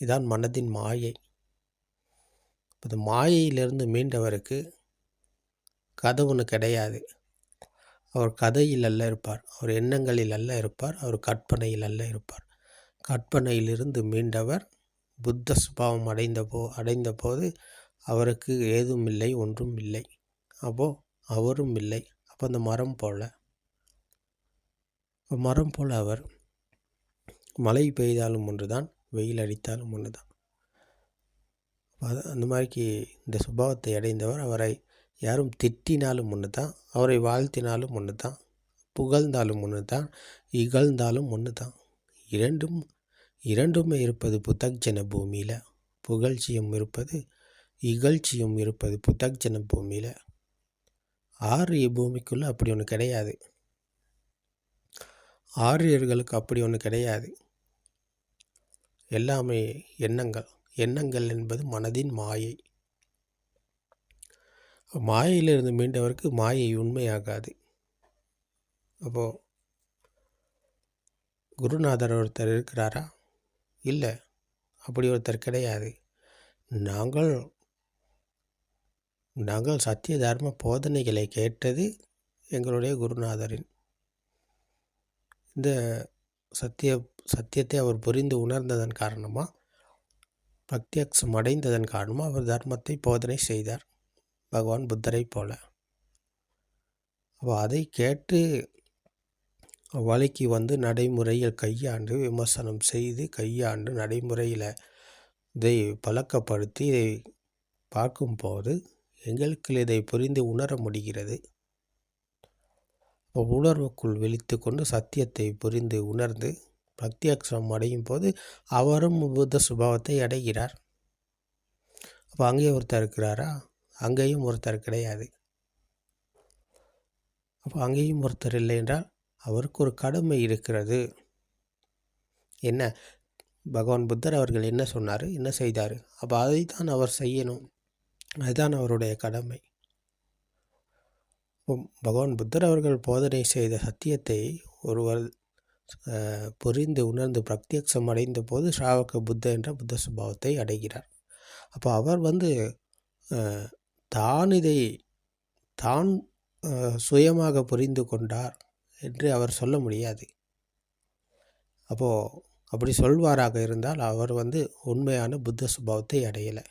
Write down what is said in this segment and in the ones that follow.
இதான் மனதின் மாயை. இந்த மாயையிலிருந்து மீண்டவருக்கு கதவுன்னு ஒன்று கிடையாது. அவர் கதையில் அல்ல இருப்பார். அவர் எண்ணங்களில் அல்ல இருப்பார். அவர் கற்பனையில் அல்ல இருப்பார். கற்பனையிலிருந்து மீண்டவர் புத்த சுபாவம் அடைந்த போ அடைந்த போது அவருக்கு ஏதும் இல்லை ஒன்றும் இல்லை. அப்போது அவரும் இல்லை. அப்போ அந்த மரம் போல. மரம் போல் அவர். மழை பெய்தாலும் ஒன்று தான் வெயில் அடித்தாலும் ஒன்று தான் அது அந்த மாதிரிக்கு இந்த சுபாவத்தை அடைந்தவர் அவரை யாரும் திட்டினாலும் ஒன்று தான் அவரை வாழ்த்தினாலும் ஒன்று தான் புகழ்ந்தாலும் ஒன்று தான் இகழ்ந்தாலும் ஒன்று தான் இரண்டும் இரண்டுமே இருப்பது புத்தக்ஜன பூமியில் புகழ்ச்சியும் இருப்பது இகழ்ச்சியும் இருப்பது புத்தக்ஜன பூமியில். ஆரிய பூமிக்குள்ளே அப்படி ஒன்று கிடையாது. ஆரியர்களுக்கு அப்படி ஒன்று கிடையாது. எல்லாமே எண்ணங்கள். எண்ணங்கள் என்பது மனதின் மாயை. மாயையிலிருந்து மீண்டவருக்கு மாயை உண்மையாகாது. அப்போது குருநாதர் ஒருத்தர் இருக்கிறாரா? இல்லை. அப்படி ஒருத்தர் கிடையாது. நாங்கள் நாங்கள் சத்திய தர்ம போதனைகளை கேட்டது எங்களுடைய குருநாதரின். இந்த சத்திய சத்தியத்தை அவர் புரிந்து உணர்ந்ததன் காரணமாக பிரத்யக்ஷம் அடைந்ததன் காரணமாக அவர் தர்மத்தை போதனை செய்தார் பகவான் புத்தரை போல. அப்போ அதை கேட்டு வலைக்கு வந்து நடைமுறையில் கையாண்டு விமர்சனம் செய்து கையாண்டு நடைமுறையில் இதை பழக்கப்படுத்தி இதை பார்க்கும்போது எங்களுக்கு இதை புரிந்து உணர முடிகிறது. உணர்வுக்குள் விழித்து கொண்டு சத்தியத்தை புரிந்து உணர்ந்து பிரத்யக்ஷம் அடையும் போது அவரும் புத்த சுபாவத்தை அடைகிறார். அப்போ அங்கே ஒருத்தர் இருக்கிறாரா? அங்கேயும் ஒருத்தர் கிடையாது. அப்போ அங்கேயும் ஒருத்தர் இல்லை என்றால் அவருக்கு ஒரு கடமை இருக்கிறது. என்ன? பகவான் புத்தர் அவர்கள் என்ன சொன்னார்? என்ன செய்தார்? அப்போ அதை தான் அவர் செய்யணும். அதுதான் அவருடைய கடமை. பகவான் புத்தர் அவர்கள் போதனை செய்த சத்தியத்தை ஒருவர் புரிந்து உணர்ந்து பிரத்யக்ஷம் அடைந்த போது ஸ்ராவக புத்த என்ற புத்த சுபாவத்தை அடைகிறார். அப்போ அவர் வந்து தான் இதை தான் சுயமாக புரிந்து கொண்டார் என்று அவர் சொல்ல முடியாது. அப்போது அப்படி சொல்வாராக இருந்தால் அவர் வந்து உண்மையான புத்த சுபாவத்தை அடையலை.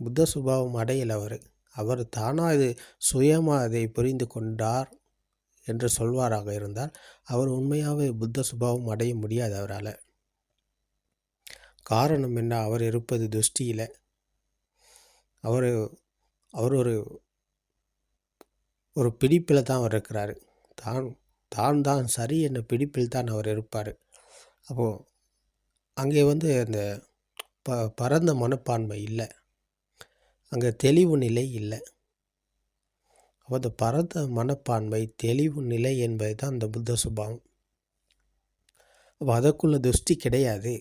புத்த சுபாவம் அடையலை அவர். அவர் தானாக இது சுயமாக அதை புரிந்து கொண்டார் என்று சொல்வாராக இருந்தால் அவர் உண்மையாகவே புத்த சுபாவம் அடைய முடியாது அவரால். காரணம் என்ன? அவர் இருப்பது துஷ்டியில். அவர் அவர் ஒரு ஒரு பிடிப்பில் தான் அவர் இருக்கிறார். தான் தான் தான் சரி என்ற பிடிப்பில் தான் அவர் இருப்பார். அப்போது அங்கே வந்து அந்த ப பரந்த மனப்பான்மை இல்லை. அங்கே தெளிவு நிலை இல்லை. அப்போ அந்த மனப்பான்மை தெளிவு நிலை என்பது தான் அந்த புத்த சுபாவம். அப்போ அதற்குள்ள துஷ்டி கிடையாது.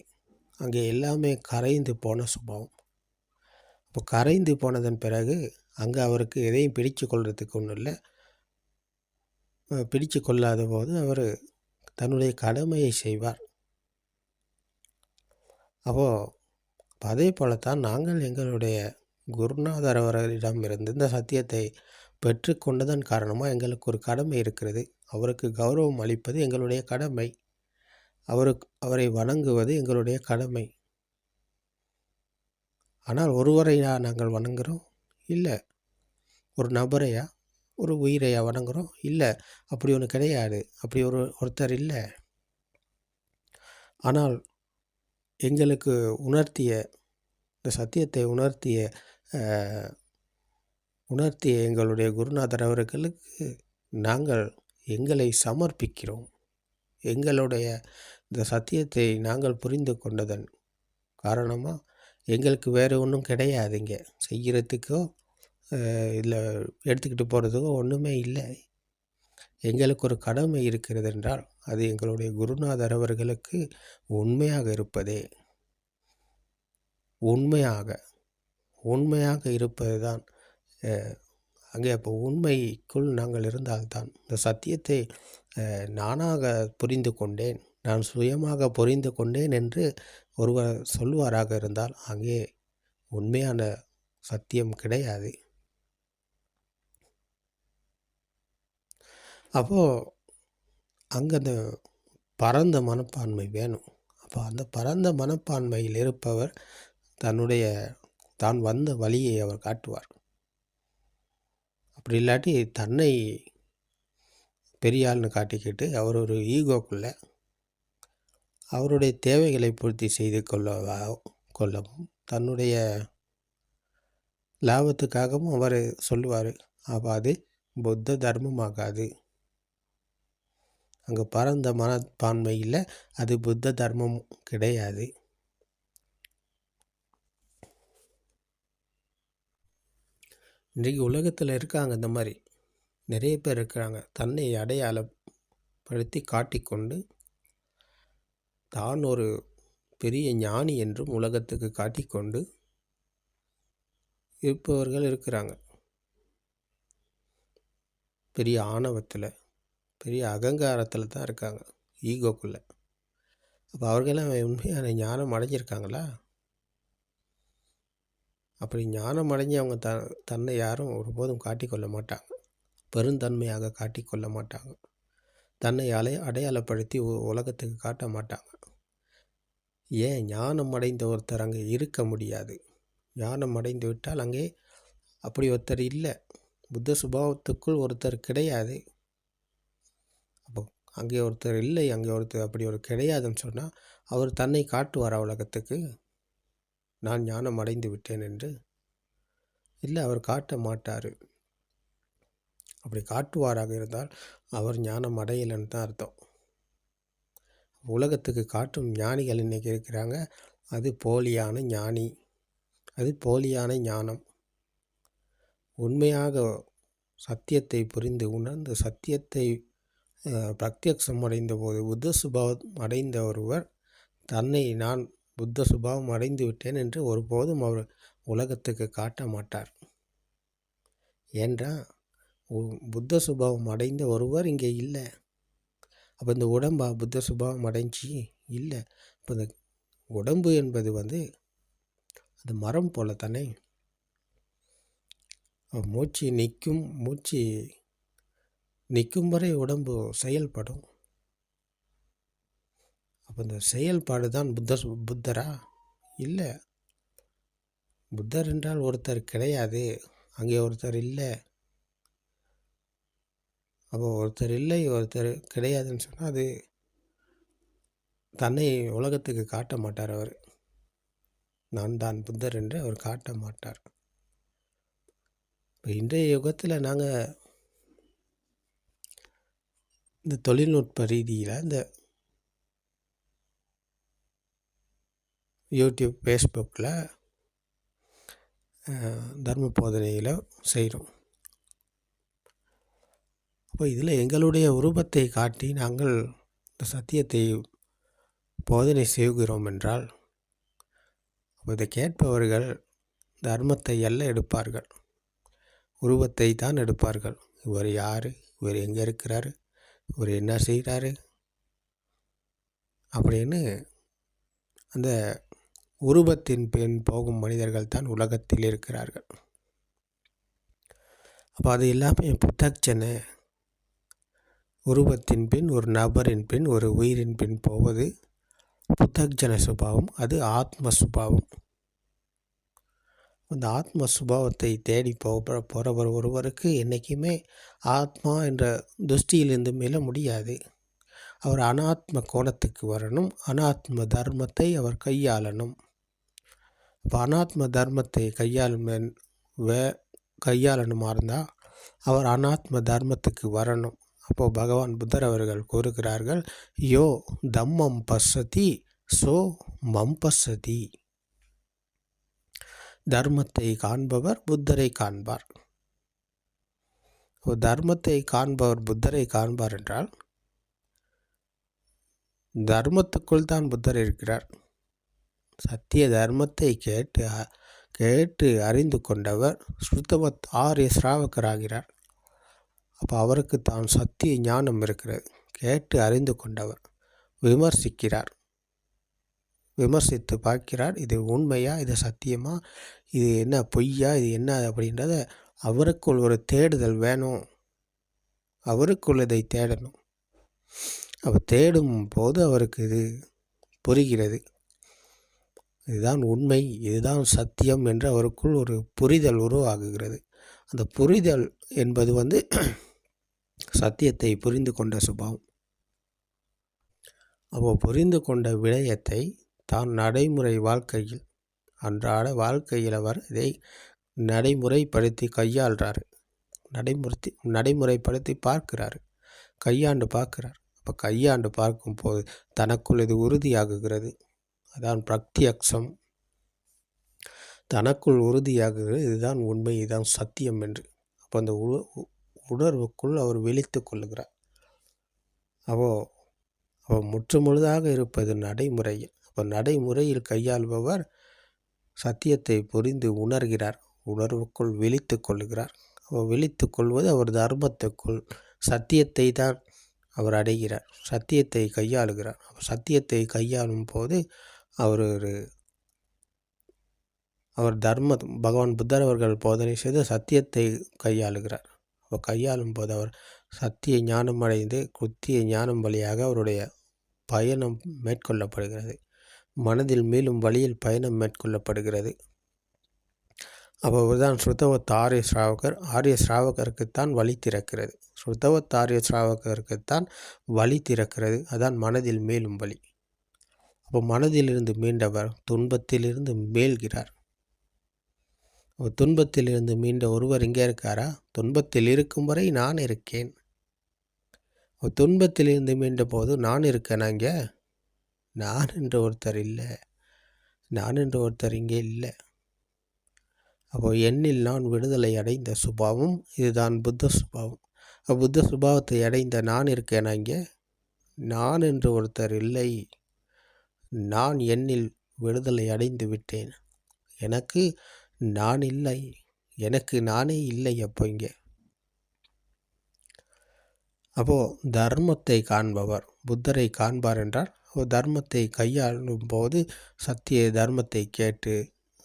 அங்கே எல்லாமே கரைந்து போன சுபாவம். அப்போ கரைந்து போனதன் பிறகு அங்கே அவருக்கு எதையும் பிடிச்சு கொள்றதுக்கு ஒன்றும் இல்லை. பிடிச்சு கொள்ளாத போது அவர் தன்னுடைய கடமையை செய்வார். அப்போது அதே போலத்தான் நாங்கள் எங்களுடைய குருநாதர் அவர்களிடமிருந்து இந்த சத்தியத்தை பெற்றுக்கொண்டதன் காரணமாக எங்களுக்கு ஒரு கடமை இருக்கிறது. அவருக்கு கௌரவம் அளிப்பது எங்களுடைய கடமை. அவருக்கு அவரை வணங்குவது எங்களுடைய கடமை. ஆனால் ஒருவரையா நாங்கள் வணங்குகிறோம் இல்லை. ஒரு நபரையா? ஒரு உயிரையா வணங்குகிறோம் இல்லை. அப்படி ஒன்று கிடையாது. அப்படி ஒரு ஒருத்தர் இல்லை. ஆனால் எங்களுக்கு உணர்த்திய இந்த சத்தியத்தை உணர்த்திய உணர்த்திய எங்களுடைய குருநாதர் அவர்களுக்கு நாங்கள் எங்களை சமர்ப்பிக்கிறோம். எங்களுடைய இந்த சத்தியத்தை நாங்கள் புரிந்து கொண்டதன் காரணமாக எங்களுக்கு வேறு ஒன்றும் கிடையாதுங்க செய்கிறதுக்கோ இல்லை எடுத்துக்கிட்டு போகிறதுக்கோ ஒன்றுமே இல்லை. எங்களுக்கு ஒரு கடமை இருக்கிறது என்றால் அது எங்களுடைய குருநாதர் அவர்களுக்கு உண்மையாக இருப்பதே. உண்மையாக உண்மையாக இருப்பது தான் அங்கே அப்போ உண்மைக்குள் நாங்கள் இருந்தால்தான். இந்த சத்தியத்தை நானாக புரிந்து கொண்டேன். நான் சுயமாக புரிந்து கொண்டேன் என்று ஒருவர் சொல்வாராக இருந்தால் அங்கே உண்மையான சத்தியம் கிடையாது. அப்போது அங்கே அந்த பரந்த மனப்பான்மை வேணும். அப்போ அந்த பரந்த மனப்பான்மையில் இருப்பவர் தன்னுடைய தான் வந்த வழியை அவர் காட்டுவார். அப்படி இல்லாட்டி தன்னை பெரியாள்னு காட்டிக்கிட்டு அவர் ஒரு ஈகோக்குள்ளே அவருடைய தேவைகளை பூர்த்தி செய்து கொள்ள கொள்ளவும் தன்னுடைய லாபத்துக்காகவும் அவர் சொல்லுவார் அப்போ அது புத்த தர்மமாகாது. அங்கே பரந்த மனப்பான்மையில் அது புத்த தர்மம் கிடையாது. இன்றைக்கு உலகத்தில் இருக்காங்க இந்த மாதிரி. நிறைய பேர் இருக்கிறாங்க. தன்னை அடையாளப்படுத்தி காட்டிக்கொண்டு தான் ஒரு பெரிய ஞானி என்றும் உலகத்துக்கு காட்டிக்கொண்டு இருப்பவர்கள் இருக்கிறாங்க. பெரிய ஆணவத்தில் பெரிய அகங்காரத்தில் தான் இருக்காங்க. ஈகோக்குள்ளே. அப்போ அவர்களெல்லாம் உண்மையான ஞானம் அடைஞ்சிருக்காங்களா? அப்படி ஞானம் அடைஞ்சு அவங்க த தன்னை யாரும் ஒருபோதும் காட்டிக்கொள்ள மாட்டாங்க. பெருந்தன்மையாக காட்டிக்கொள்ள மாட்டாங்க. தன்னை அலை அடையாளப்படுத்தி உலகத்துக்கு காட்ட மாட்டாங்க. ஏன்? ஞானம் அடைந்த ஒருத்தர் அங்கே இருக்க முடியாது. ஞானம் அடைந்து விட்டால் அங்கே அப்படி ஒருத்தர் இல்லை. புத்த சுபாவத்துக்குள் ஒருத்தர் கிடையாது. அப்போ அங்கே ஒருத்தர் இல்லை அங்கே ஒருத்தர் அப்படி ஒரு கிடையாதுன்னு சொன்னால் அவர் தன்னை காட்டுவார் உலகத்துக்கு? நான் ஞானம் அடைந்து விட்டேன் என்று. இல்லை அவர் காட்ட மாட்டார். அப்படி காட்டுவாராக இருந்தால் அவர் ஞானம் அடையலைன்னு தான் அர்த்தம். உலகத்துக்கு காட்டும் ஞானிகள் இன்றைக்கி இருக்கிறாங்க. அது போலியான ஞானி. அது போலியான ஞானம். உண்மையாக சத்தியத்தை புரிந்து உணர்ந்து சத்தியத்தை பிரத்யக்ஷம் அடைந்த போது புத்த சுபாவம் அடைந்த ஒருவர் தன்னை நான் புத்த சுபாவம் அடைந்து விட்டேன் என்று ஒருபோதும் அவர் உலகத்துக்கு காட்ட மாட்டார். ஏன்றா? புத்த சுபாவம் அடைந்த ஒருவர் இங்கே இல்லை. அப்போ இந்த உடம்பா? புத்த சுபாவம் அடைஞ்சி இல்லை. இப்போ இந்த உடம்பு என்பது வந்து அந்த மரம் போல தானே? மூச்சு நிற்கும் மூச்சு நிற்கும் வரை உடம்பு செயல்படும். அப்போ இந்த செயல்பாடு தான் புத்த புத்தரா? இல்லை. புத்தர் என்றால் ஒருத்தர் கிடையாது. அங்கே ஒருத்தர் இல்லை. அப்போ ஒருத்தர் இல்லை ஒருத்தர் கிடையாதுன்னு சொன்னால் அது தன்னை உலகத்துக்கு காட்ட மாட்டார் அவர். நான் தான் புத்தர் என்று அவர் காட்ட மாட்டார். இப்போ இன்றைய யுகத்தில் நாங்கள் இந்த தொழில்நுட்ப ரீதியில் இந்த யூடியூப் ஃபேஸ்புக்கில் தர்ம போதனையில் செய்கிறோம். அப்போ இதில் எங்களுடைய உருவத்தை காட்டி நாங்கள் இந்த சத்தியத்தை போதனை செய்கிறோம் என்றால் அப்போ இதை கேட்பவர்கள் தர்மத்தை அல்ல எடுப்பார்கள். உருவத்தை தான் எடுப்பார்கள். இவர் யார்? இவர் எங்கே இருக்கிறார்? இவர் என்ன செய்கிறாரு? அப்படின்னு அந்த உருவத்தின் பின் போகும் மனிதர்கள் தான் உலகத்தில் இருக்கிறார்கள். அப்போ அது எல்லாமே புத்தக்சனை உருவத்தின் பின் ஒரு நபரின் பின் ஒரு உயிரின் பின் போவது புத்தக்ஜன சுபாவம் அது ஆத்ம சுபாவம். அந்த ஆத்ம சுபாவத்தை தேடி போக போகிறவர் ஒருவருக்கு என்றைக்குமே ஆத்மா என்ற துஷ்டியிலிருந்து மேல முடியாது. அவர் அனாத்ம கோணத்துக்கு வரணும் அனாத்ம தர்மத்தை அவர் கையாளணும். அனாத்ம தர்மத்தை கையாளும் வே கையாளணுமா இருந்தால் அவர் அனாத்ம தர்மத்துக்கு வரணும். அப்போது பகவான் புத்தர் அவர்கள் கூறுகிறார்கள் யோ தம்மம் பசதி சோ மம் பசதி தர்மத்தை காண்பவர் புத்தரை காண்பார். தர்மத்தை காண்பவர் புத்தரை காண்பார் என்றால் தர்மத்துக்குள் தான் புத்தர் இருக்கிறார். சத்திய தர்மத்தை கேட்டு கேட்டு அறிந்து கொண்டவர் ஸ்ருத்தவத் ஆரிய சிராவக்கராகிறார் அப்போ அவருக்கு தான் சத்திய ஞானம் இருக்கிறது. கேட்டு அறிந்து கொண்டவர் விமர்சிக்கிறார். விமர்சித்து பார்க்கிறார் இது உண்மையா இது சத்தியமா இது என்ன பொய்யா இது என்ன அப்படின்றத அவருக்குள் ஒரு தேடுதல் வேணும். அவருக்குள் இதை தேடணும். அப்போ தேடும் போது அவருக்கு இது புரிகிறது. இதுதான் உண்மை இதுதான் சத்தியம் என்று அவருக்குள் ஒரு புரிதல் உருவாகுகிறது. அந்த புரிதல் என்பது வந்து சத்தியத்தை புரிந்து கொண்ட சுபாவம். அப்போ புரிந்து கொண்ட விடயத்தை தான் நடைமுறை வாழ்க்கையில் அன்றாட வாழ்க்கையில் அவர் இதை நடைமுறைப்படுத்தி கையாள்றாரு. நடைமுறை நடைமுறைப்படுத்தி பார்க்கிறாரு. கையாண்டு பார்க்கிறார். அப்போ கையாண்டு பார்க்கும்போது தனக்குள் இது உறுதியாகுகிறது. அதான் பிரத்யக்ஷம் தனக்குள் உறுதியாகுகிறது இதுதான் உண்மை இதுதான் சத்தியம் என்று. அப்போ அந்த உணர்வுக்குள் அவர் விழித்து கொள்ளுகிறார். அப்போ அப்போ முற்றுமுழுதாக இருப்பது நடைமுறையில் அப்போ நடைமுறையில் கையாள்பவர் சத்தியத்தை புரிந்து உணர்கிறார் உணர்வுக்குள் விழித்து கொள்ளுகிறார். அவர் விழித்து கொள்வது அவர் தர்மத்துக்குள் சத்தியத்தை தான் அவர் அடைகிறார். சத்தியத்தை கையாளுகிறார். சத்தியத்தை கையாளும் போது அவர் ஒரு அவர் தர்ம பகவான் புத்தர் அவர்கள் போதனை செய்து சத்தியத்தை கையாளுகிறார். அவர் கையாளும் போது அவர் சத்திய ஞானம் அடைந்து குத்திய ஞானம் வழியாக அவருடைய பயணம் மேற்கொள்ளப்படுகிறது. மனதில் மேலும் வழியில் பயணம் மேற்கொள்ளப்படுகிறது. அப்போதுதான் ஸ்ருதவத் ஆரிய ஸ்ராவகர். ஆரிய ஸ்ராவகருக்குத்தான் வழி திறக்கிறது. ஸ்ருதவத் ஆரிய ஸ்ராவகருக்குத்தான் வழி திறக்கிறது. அதான் மனதில் மேலும் வழி. அப்போ மனதிலிருந்து மீண்டவர் துன்பத்திலிருந்து மேல்கிறார் துன்பத்திலிருந்து மீண்ட ஒருவர் இங்கே இருக்காரா? துன்பத்தில் இருக்கும் வரை நான் இருக்கேன். துன்பத்திலிருந்து மீண்ட போது நான் இருக்கேனா இங்கே? நான் என்று ஒருத்தர் இல்லை. நான் என்று ஒருத்தர் இங்கே இல்லை. அப்போ எண்ணில் நான் விடுதலை அடைந்த சுபாவம் இதுதான் புத்த சுபாவம். புத்த சுபாவத்தை அடைந்த நான் இருக்கேனா இங்கே? நான் என்று ஒருத்தர் இல்லை. நான் என்னில் விடுதலை அடைந்து விட்டேன். எனக்கு நான் இல்லை. எனக்கு நானே இல்லை அப்போ இங்கே. அப்போது தர்மத்தை காண்பவர் புத்தரை காண்பார் என்றால் தர்மத்தை கையாளும் போது சத்திய தர்மத்தை கேட்டு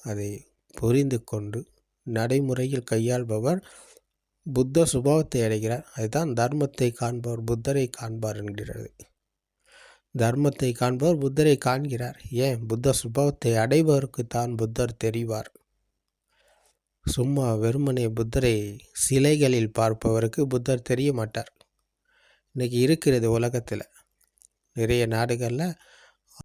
அதை புரிந்து கொண்டு நடைமுறையில் கையாள்பவர் புத்த சுபாவத்தை அடைகிறார். அதுதான் தர்மத்தை காண்பவர் புத்தரை காண்பார் என்கிறது. தர்மத்தை காண்பவர் புத்தரை காண்கிறார். ஏன்? புத்த சுபாவத்தை அடைபவருக்கு தான் புத்தர் தெரிவார். சும்மா வெறுமனே புத்தரை சிலைகளில் பார்ப்பவருக்கு புத்தர் தெரிய மாட்டார். இன்றைக்கி இருக்கிறது உலகத்தில். நிறைய நாடுகளில்